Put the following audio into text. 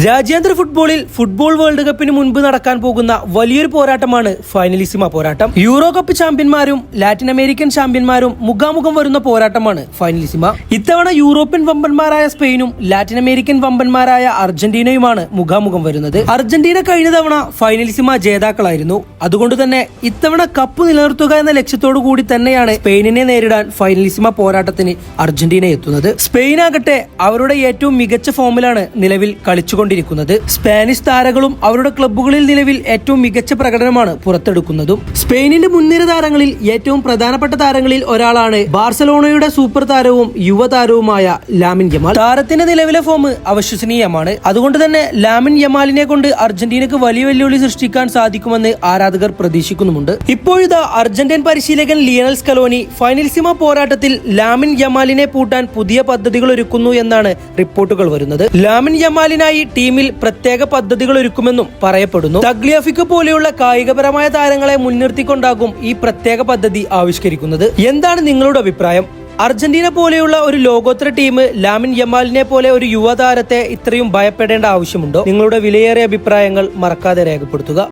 രാജ്യാന്തര ഫുട്ബോളിൽ football world കപ്പിന് മുൻപ് നടക്കാൻ പോകുന്ന വലിയൊരു പോരാട്ടമാണ് ഫൈനലിസിമ പോരാട്ടം. യൂറോ കപ്പ് ചാമ്പ്യന്മാരും ലാറ്റിൻ അമേരിക്കൻ ചാമ്പ്യന്മാരും മുഖാമുഖം വരുന്ന പോരാട്ടമാണ് ഫൈനലിസിമ. ഇത്തവണ യൂറോപ്യൻ വമ്പന്മാരായ സ്പെയിനും ലാറ്റിൻ അമേരിക്കൻ വമ്പന്മാരായ അർജന്റീനയുമാണ് മുഖാമുഖം വരുന്നത്. അർജന്റീന കഴിഞ്ഞ തവണ ഫൈനലിസിമ ജേതാക്കളായിരുന്നു. അതുകൊണ്ട് തന്നെ ഇത്തവണ കപ്പ് നിലനിർത്തുക എന്ന ലക്ഷ്യത്തോടു കൂടി തന്നെയാണ് സ്പെയിനിനെ നേരിടാൻ ഫൈനലിസിമ പോരാട്ടത്തിന് അർജന്റീന എത്തുന്നത്. സ്പെയിനാകട്ടെ അവരുടെ ഏറ്റവും മികച്ച ഫോമിലാണ് നിലവിൽ കളിച്ചുകൊണ്ടിരിക്കുന്നത് സ്പാനിഷ് താരങ്ങളും അവരുടെ ക്ലബ്ബുകളിൽ നിലവിൽ ഏറ്റവും മികച്ച പ്രകടനമാണ് പുറത്തെടുക്കുന്നതും. സ്പെയിനിന്റെ മുൻനിര താരങ്ങളിൽ ഏറ്റവും പ്രധാനപ്പെട്ട താരങ്ങളിൽ ഒരാളാണ് ബാർസലോണയുടെ സൂപ്പർ താരവും യുവതാരവുമായ ലാമിൻ യമാൽ. താരത്തിന്റെ നിലവിലെ ഫോം അവിശ്വസനീയമാണ്. അതുകൊണ്ട് തന്നെ ലാമിൻ യമാലിനെ കൊണ്ട് അർജന്റീനക്ക് വലിയ വെല്ലുവിളി സൃഷ്ടിക്കാൻ സാധിക്കുമെന്ന് ആരാധകർ പ്രതീക്ഷിക്കുന്നുമുണ്ട്. ഇപ്പോഴിതാ അർജന്റീൻ പരിശീലകൻ ലിയണൽ സ്കലോനി ഫൈനൽസിമ പോരാട്ടത്തിൽ ലാമിൻ യമാലിനെ പൂട്ടാൻ പുതിയ പദ്ധതികൾ ഒരുക്കുന്നു എന്നാണ് റിപ്പോർട്ടുകൾ വരുന്നത്. ലാമിൻ യമാലിനായി ടീമിൽ പ്രത്യേക പദ്ധതികൾ ഒരുക്കുമെന്നും പറയപ്പെടുന്നു. തഗ്ലിയഫിക്ക് പോലെയുള്ള കായികപരമായ താരങ്ങളെ മുൻനിർത്തിക്കൊണ്ടാകും ഈ പ്രത്യേക പദ്ധതി ആവിഷ്കരിക്കുന്നത്. എന്താണ് നിങ്ങളുടെ അഭിപ്രായം? അർജന്റീന പോലെയുള്ള ഒരു ലോകോത്തര ടീം ലാമിൻ യമാലിനെ പോലെ ഒരു യുവതാരത്തെ ഇത്രയും ഭയപ്പെടേണ്ട ആവശ്യമുണ്ടോ? നിങ്ങളുടെ വിലയേറിയ അഭിപ്രായങ്ങൾ മറക്കാതെ രേഖപ്പെടുത്തുക.